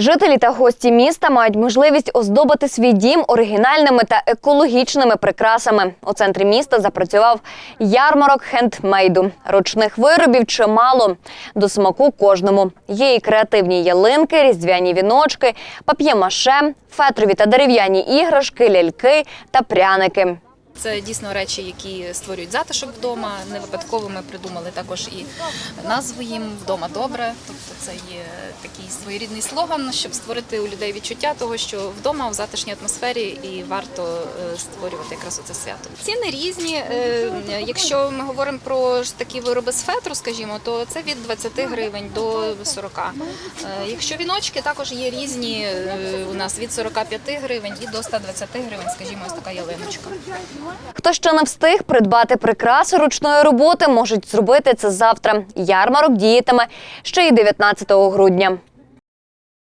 Жителі та гості міста мають можливість оздобити свій дім оригінальними та екологічними прикрасами. У центрі міста запрацював ярмарок хендмейду. Ручних виробів чимало. До смаку кожному. Є і креативні ялинки, різдвяні віночки, пап'є-маше, фетрові та дерев'яні іграшки, ляльки та пряники. Це дійсно речі, які створюють затишок вдома. Не випадково ми придумали також і назву їм вдома добре. Це є такий своєрідний слоган, щоб створити у людей відчуття того, що вдома в затишній атмосфері і варто е, створювати якраз оце свято. Ціни різні. Е, Якщо ми говоримо про такі вироби з фетру, скажімо, то це від 20 гривень до 40. Е, Якщо віночки також є різні у нас від 45 гривень і до 120 гривень, скажімо, ось така ялиночка. Хто ще не встиг придбати прикраси ручної роботи, можуть зробити це завтра. Ярмарок діятиме ще й 19 грудня.